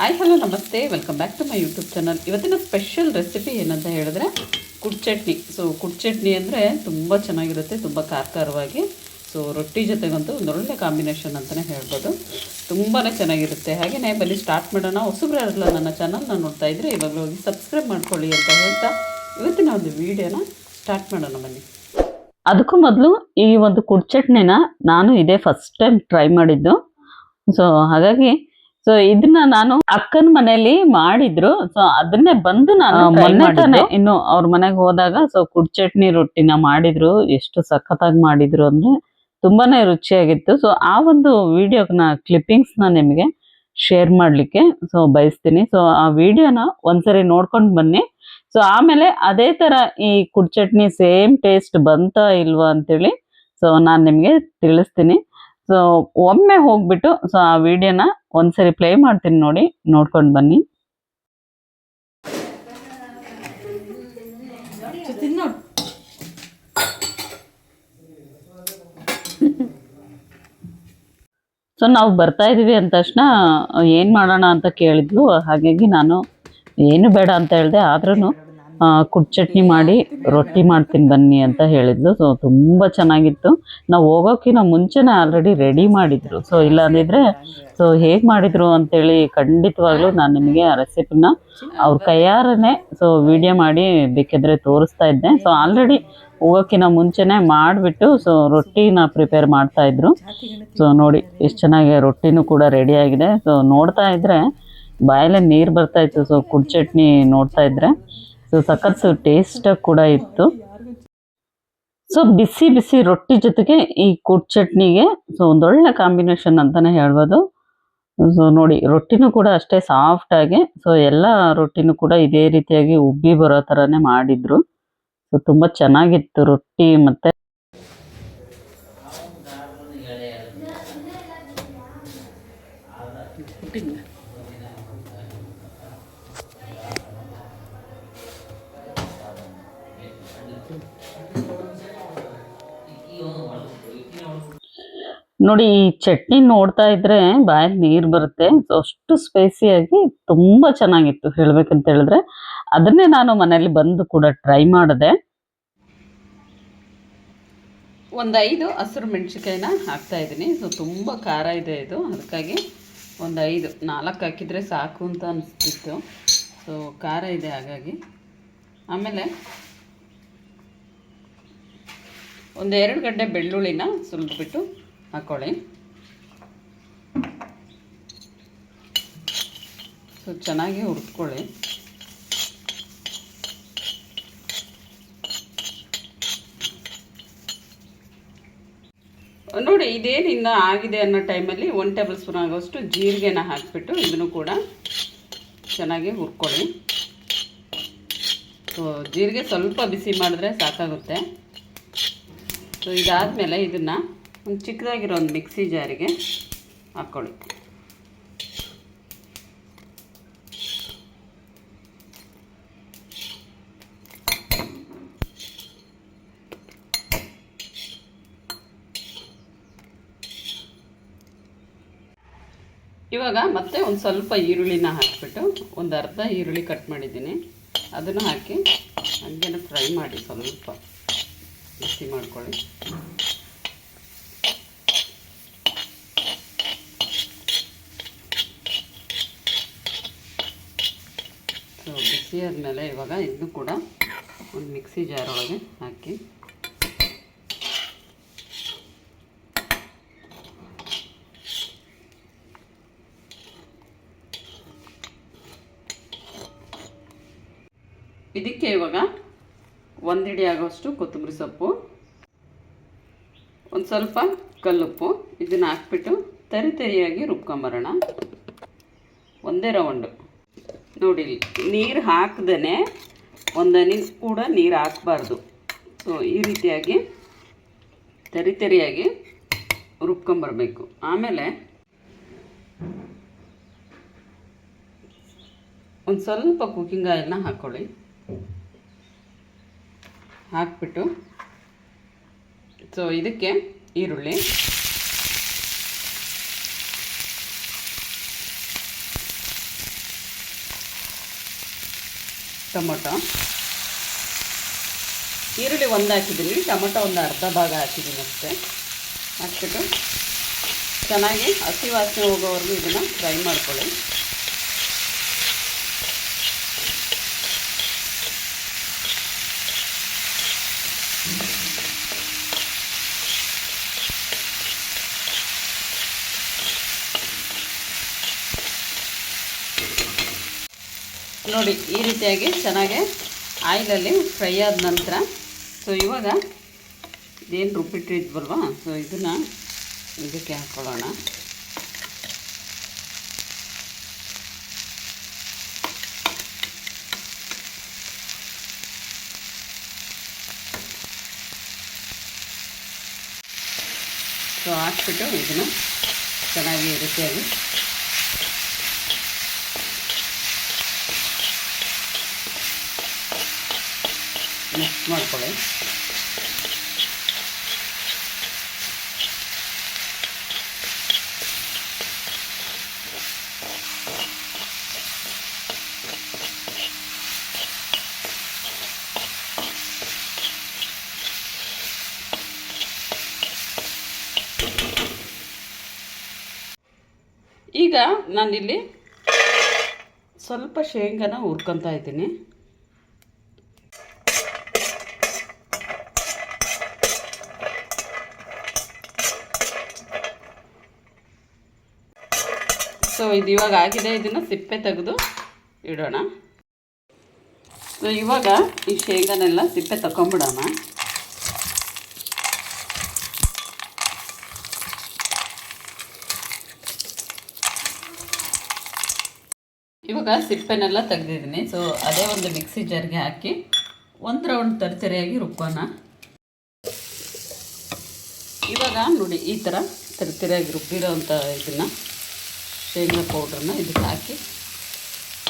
Hi hello ನಮಸ್ತೆ welcome back to my YouTube channel ಇವತ್ತಿನ special recipe ಏನಂತ ಹೇಳಿದ್ರೆ ಕುಡ್ ಚಟ್ನಿ. ಸೊ ಕುಡ್ ಚಟ್ನಿ ಅಂದರೆ ತುಂಬ ಚೆನ್ನಾಗಿರುತ್ತೆ, ತುಂಬ ಖಾರ ಖಾರವಾಗಿ ಸೊ ರೊಟ್ಟಿ ಜೊತೆಗಂತೂ ಒಂದೊಳ್ಳೆ ಕಾಂಬಿನೇಷನ್ ಅಂತಲೇ ಹೇಳ್ಬೋದು. ತುಂಬಾ ಚೆನ್ನಾಗಿರುತ್ತೆ. ಹಾಗೆಯೇ ಬನ್ನಿ ಸ್ಟಾರ್ಟ್ ಮಾಡೋಣ. ಹೊಸಬ್ರೆ ಇರಲ್ಲ ನನ್ನ ಚಾನಲ್ನ ನೋಡ್ತಾ ಇದ್ರೆ ಇವಾಗಲೂ ಹೋಗಿ ಸಬ್ಸ್ಕ್ರೈಬ್ ಮಾಡ್ಕೊಳ್ಳಿ ಅಂತ ಹೇಳ್ತಾ ಇವತ್ತಿನ ಒಂದು ವಿಡಿಯೋನ ಸ್ಟಾರ್ಟ್ ಮಾಡೋಣ ಬನ್ನಿ. ಅದಕ್ಕೂ ಮೊದಲು ಈ ಒಂದು ಕುಡ್ ಚಟ್ನಿನ ನಾನು ಇದೇ ಫಸ್ಟ್ ಟೈಮ್ ಟ್ರೈ ಮಾಡಿದ್ದು. ಸೊ ಹಾಗಾಗಿ ಸೊ ಇದನ್ನ ನಾನು ಅಕ್ಕನ ಮನೆಯಲ್ಲಿ ಮಾಡಿದ್ರು. ಸೊ ಅದನ್ನೇ ಬಂದು ನಾನು ಮೊನ್ನೆ ತಾನೆ ಇನ್ನು ಅವ್ರ ಮನೆಗೆ ಹೋದಾಗ ಸೊ ಕುಡ್ ಚಟ್ನಿ ರೊಟ್ಟಿನ ಮಾಡಿದ್ರು. ಎಷ್ಟು ಸಖತ್ತಾಗಿ ಮಾಡಿದ್ರು ಅಂದ್ರೆ ತುಂಬಾನೇ ರುಚಿಯಾಗಿತ್ತು. ಸೊ ಆ ಒಂದು ವಿಡಿಯೋನ ಕ್ಲಿಪ್ಪಿಂಗ್ಸ್ನ ನಿಮಗೆ ಶೇರ್ ಮಾಡ್ಲಿಕ್ಕೆ ಸೊ ಬಯಸ್ತೀನಿ. ಸೊ ಆ ವಿಡಿಯೋನ ಒಂದ್ಸರಿ ನೋಡ್ಕೊಂಡು ಬನ್ನಿ. ಸೊ ಆಮೇಲೆ ಅದೇ ತರ ಈ ಕುಡ್ ಚಟ್ನಿ ಸೇಮ್ ಟೇಸ್ಟ್ ಬಂತಾ ಇಲ್ವಾ ಅಂತೇಳಿ ಸೊ ನಾನು ನಿಮಗೆ ತಿಳಿಸ್ತೀನಿ. ಸೊ ಒಮ್ಮೆ ಹೋಗ್ಬಿಟ್ಟು ಸೊ ಆ ವಿಡಿಯೋನ ಒಂದ್ಸರಿ ಪ್ಲೇ ಮಾಡ್ತೀನಿ ನೋಡಿ ನೋಡ್ಕೊಂಡು ಬನ್ನಿ. ಸೊ ನಾವು ಬರ್ತಾ ಇದೀವಿ ಅಂದ ತಕ್ಷಣ ಏನು ಮಾಡೋಣ ಅಂತ ಕೇಳಿದ್ಲು ಹಾಗಾಗಿ ನಾನು ಏನು ಬೇಡ ಅಂತ ಹೇಳಿದೆ ಆದ್ರೂ ಕುಡ್ ಚಟ್ನಿ ಮಾಡಿ ರೊಟ್ಟಿ ಮಾಡ್ತೀನಿ ಬನ್ನಿ ಅಂತ ಹೇಳಿದ್ಲು. ಸೊ ತುಂಬ ಚೆನ್ನಾಗಿತ್ತು. ನಾವು ಹೋಗೋಕ್ಕಿಂತ ಮುಂಚೆನೇ ಆಲ್ರೆಡಿ ರೆಡಿ ಮಾಡಿದ್ರು. ಸೊ ಇಲ್ಲ ಅಂದಿದ್ರೆ ಸೊ ಹೇಗೆ ಮಾಡಿದ್ರು ಅಂತೇಳಿ ಖಂಡಿತವಾಗ್ಲೂ ನಾನು ನಿಮಗೆ ಆ ರೆಸಿಪಿನ ಅವ್ರ ಕೈಯಾರನೇ ಸೊ ವಿಡಿಯೋ ಮಾಡಿ ಬೇಕಿದ್ರೆ ತೋರಿಸ್ತಾ ಇದ್ದೆ. ಸೊ ಆಲ್ರೆಡಿ ಹೋಗೋಕ್ಕಿಂತ ಮುಂಚೆನೇ ಮಾಡಿಬಿಟ್ಟು ಸೊ ರೊಟ್ಟಿನ ಪ್ರಿಪೇರ್ ಮಾಡ್ತಾ ಇದ್ರು. ಸೊ ನೋಡಿ ಎಷ್ಟು ಚೆನ್ನಾಗಿ ರೊಟ್ಟಿನೂ ಕೂಡ ರೆಡಿ ಆಗಿದೆ. ಸೊ ನೋಡ್ತಾ ಇದ್ರೆ ಬಾಯಲ್ಲೇ ನೀರು ಬರ್ತಾ ಇತ್ತು. ಸೊ ಕುಡ್ ಚಟ್ನಿ ನೋಡ್ತಾ ಇದ್ರೆ. ಸೊ ಸಖತ್ ಟೇಸ್ಟ್ ಕೂಡ ಇತ್ತು. ಸೊ ಬಿಸಿ ಬಿಸಿ ರೊಟ್ಟಿ ಜೊತೆಗೆ ಈ ಕುಡ್ ಚಟ್ನಿಗೆ ಸೊ ಒಂದೊಳ್ಳೆ ಕಾಂಬಿನೇಷನ್ ಅಂತಾನೆ ಹೇಳ್ಬೋದು. ಸೊ ನೋಡಿ, ರೊಟ್ಟಿನೂ ಕೂಡ ಅಷ್ಟೇ ಸಾಫ್ಟ್ ಆಗಿ ಸೊ ಎಲ್ಲ ರೊಟ್ಟಿನೂ ಕೂಡ ಇದೇ ರೀತಿಯಾಗಿ ಉಬ್ಬಿ ಬರೋ ಥರನೇ ಮಾಡಿದ್ರು. ಸೊ ತುಂಬ ಚೆನ್ನಾಗಿತ್ತು ರೊಟ್ಟಿ ಮತ್ತೆ. ನೋಡಿ, ಈ ಚಟ್ನಿ ನೋಡ್ತಾ ಇದ್ರೆ ಬಾಯಲ್ಲಿ ನೀರು ಬರುತ್ತೆ. ಸೊ ಅಷ್ಟು ಸ್ಪೈಸಿಯಾಗಿ ತುಂಬಾ ಚೆನ್ನಾಗಿತ್ತು ಹೇಳ್ಬೇಕಂತ ಹೇಳಿದ್ರೆ. ಅದನ್ನೇ ನಾನು ಮನೇಲಿ ಬಂದು ಕೂಡ ಟ್ರೈ ಮಾಡಿದೆ. ಒಂದು ಐದು ಹಸಿರು ಮೆಣಸಿನ್ಕಾಯಿನ ಹಾಕ್ತಾ ಇದ್ದೀನಿ. ಸೊ ತುಂಬ ಖಾರ ಇದೆ ಇದು. ಅದಕ್ಕಾಗಿ ಒಂದು ಐದು, ನಾಲ್ಕು ಹಾಕಿದರೆ ಸಾಕು ಅಂತ ಅನಿಸ್ತಿತ್ತು. ಸೊ ಖಾರ ಇದೆ ಹಾಗಾಗಿ. ಆಮೇಲೆ ಒಂದು ಎರಡು ಗಡ್ಡೆ ಬೆಳ್ಳುಳ್ಳಿನ ಸುಲಿದ್ಬಿಟ್ಟು ಹಾಕೊಳ್ಳಿ. ಸೊ, ಚೆನ್ನಾಗಿ ಹುರ್ಕೊಳ್ಳಿ ನೋಡಿ ಇದೇನು ಇನ್ನು ಆಗಿದೆ ಅನ್ನೋ ಟೈಮಲ್ಲಿ ಒನ್ ಟೇಬಲ್ ಸ್ಪೂನ್ ಆಗೋಷ್ಟು ಜೀರಿಗೆನ ಹಾಕಿಬಿಟ್ಟು ಇದನ್ನು ಕೂಡ ಚೆನ್ನಾಗಿ ಹುರ್ಕೊಳ್ಳಿ. ಸೊ, ಜೀರಿಗೆ ಸ್ವಲ್ಪ ಬಿಸಿ ಮಾಡಿದ್ರೆ ಸಾಕಾಗುತ್ತೆ. ಸೊ, ಇದಾದಮೇಲೆ ಇದನ್ನು ಒಂದು ಚಿಕ್ಕದಾಗಿರೋ ಒಂದು ಮಿಕ್ಸಿ ಜಾರಿಗೆ ಹಾಕ್ಕೊಳ್ಳಿ. ಇವಾಗ ಮತ್ತೆ ಒಂದು ಸ್ವಲ್ಪ ಈರುಳ್ಳಿನ ಹಾಕಿಬಿಟ್ಟು ಒಂದು ಅರ್ಧ ಈರುಳ್ಳಿ ಕಟ್ ಮಾಡಿದ್ದೀನಿ. ಅದನ್ನು ಹಾಕಿ ಹಂಗೆ ಫ್ರೈ ಮಾಡಿ ಸ್ವಲ್ಪ. ಬಿಸಿ ಮಾಡ್ಕೊಳ್ಳಿ ಸೊ ಬಿಸಿ ಆದಮೇಲೆ ಇವಾಗ ಇದನ್ನು ಕೂಡ ಒಂದು ಮಿಕ್ಸಿ ಜಾರ್ ಒಳಗೆ ಹಾಕಿ. ಇದಕ್ಕೆ ಇವಾಗ ಒಂದಿಡಿ ಆಗೋಷ್ಟು ಕೊತ್ತಂಬರಿ ಸೊಪ್ಪು, ಒಂದು ಸ್ವಲ್ಪ ಕಲ್ಲುಪ್ಪು, ಇದನ್ನು ಹಾಕ್ಬಿಟ್ಟು ತರಿ ತರಿಯಾಗಿ ರುಬ್ಕೊಂಬರೋಣ ಒಂದೇ ರೌಂಡು. ನೋಡಿ, ನೀರು ಹಾಕ್ದೇ ಒಂದನಿ ಕೂಡ ನೀರು ಹಾಕಬಾರ್ದು. ಸೊ ಈ ರೀತಿಯಾಗಿ ತರಿ ತರಿಯಾಗಿ ರುಬ್ಕೊಂಬರ್ಬೇಕು. ಆಮೇಲೆ ಒಂದು ಸ್ವಲ್ಪ ಕುಕ್ಕಿಂಗ್ ಆಯಿಲ್ನ ಹಾಕ್ಕೊಳ್ಳಿ ಹಾಕ್ಬಿಟ್ಟು ಸೊ ಇದಕ್ಕೆ ಈರುಳ್ಳಿ. ಟೊಮೊಟೊ. ಈರುಳ್ಳಿ ಒಂದು ಹಾಕಿದ್ದೀನಿ, ಟೊಮೊಟೊ ಒಂದು ಅರ್ಧ ಭಾಗ ಹಾಕಿದ್ದೀನಿ ಅಷ್ಟೇ. ಹಾಕ್ಬಿಟ್ಟು ಚೆನ್ನಾಗಿ ಹಸಿ ವಾಸನೆ ಹೋಗೋವರೆಗೂ ಇದನ್ನು ಫ್ರೈ ಮಾಡ್ಕೊಳ್ಳಿ. ನೋಡಿ, ಈ ರೀತಿಯಾಗಿ ಚೆನ್ನಾಗಿ ಆಯಿಲಲ್ಲಿ ಫ್ರೈ ಆದ ನಂತರ ಸೊ ಇವಾಗ ಇದೇನು ರುಬ್ಬಿಟ್ಟಿದ್ವಲ್ವಾ ಸೊ ಇದನ್ನು ಇದಕ್ಕೆ ಹಾಕ್ಕೊಳ್ಳೋಣ ಸೊ ಹಾಕ್ಬಿಟ್ಟು ಇದನ್ನು ಚೆನ್ನಾಗಿ ಈ ರೀತಿಯಾಗಿ ಮಿಕ್ಸ್ ಮಾಡ್ಕೊಳ್ಳಿ ಈಗ ನಾನಿಲ್ಲಿ ಸ್ವಲ್ಪ ಶೇಂಗಾನ ಹುರ್ಕೊತಾ ಇದ್ದೀನಿ. ಸೊ ಇದು ಇವಾಗ ಆಗಿದೆ. ಇದನ್ನು ಸಿಪ್ಪೆ ತೆಗೆದು ಇಡೋಣ. ಸೊ ಇವಾಗ ಈ ಶೇಂಗಾನೆಲ್ಲ ಸಿಪ್ಪೆ ತಗೊಂಬಿಡೋಣ ಇವಾಗ ಸಿಪ್ಪೆನೆಲ್ಲ ತೆಗೆದಿದ್ದೀನಿ. ಸೊ ಅದೇ ಒಂದು ಮಿಕ್ಸಿ ಜಾರ್ಗೆ ಹಾಕಿ ಒಂದು ರೌಂಡ್ ತರಿತರಿಯಾಗಿ ರುಬ್ಬೋಣ ಇವಾಗ ನೋಡಿ, ಈ ಥರ ತರಿತರಿಯಾಗಿ ರುಬ್ಬಿರೋ ಅಂಥ ಇದನ್ನು ಶೇಂಗಾ ಪೌಡ್ರನ್ನ ಇದಕ್ಕೆ ಹಾಕಿ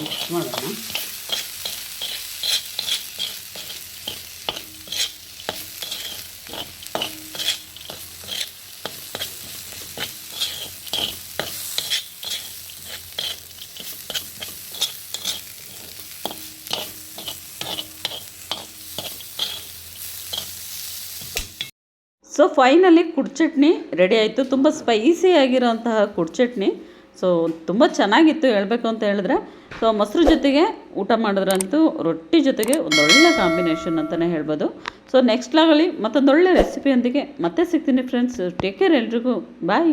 ಮಿಕ್ಸ್ ಮಾಡೋಣ ಸೊ ಫೈನಲಿ ಕುಡ್ಚಟ್ನಿ ರೆಡಿ ಆಯಿತು. ತುಂಬ ಸ್ಪೈಸಿ ಆಗಿರೋಂತಹ ಕುಡ್ ಚಟ್ನಿ. ಸೊ ತುಂಬ ಚೆನ್ನಾಗಿತ್ತು ಹೇಳಬೇಕು ಅಂತ ಹೇಳಿದ್ರೆ. ಸೊ ಮೊಸರು ಜೊತೆಗೆ ಊಟ ಮಾಡಿದ್ರಂತೂ ರೊಟ್ಟಿ ಜೊತೆಗೆ ಒಂದೊಳ್ಳೆ ಕಾಂಬಿನೇಷನ್ ಅಂತಲೇ ಹೇಳ್ಬೋದು. ಸೊ ನೆಕ್ಸ್ಟ್ ಲಾಗಲ್ಲಿ ಮತ್ತೊಂದೊಳ್ಳೆ ರೆಸಿಪಿಯೊಂದಿಗೆ ಮತ್ತೆ ಸಿಗ್ತೀನಿ ಫ್ರೆಂಡ್ಸ್ ಟೇಕ್ ಕೇರ್ ಎಲ್ರಿಗೂ. ಬಾಯ್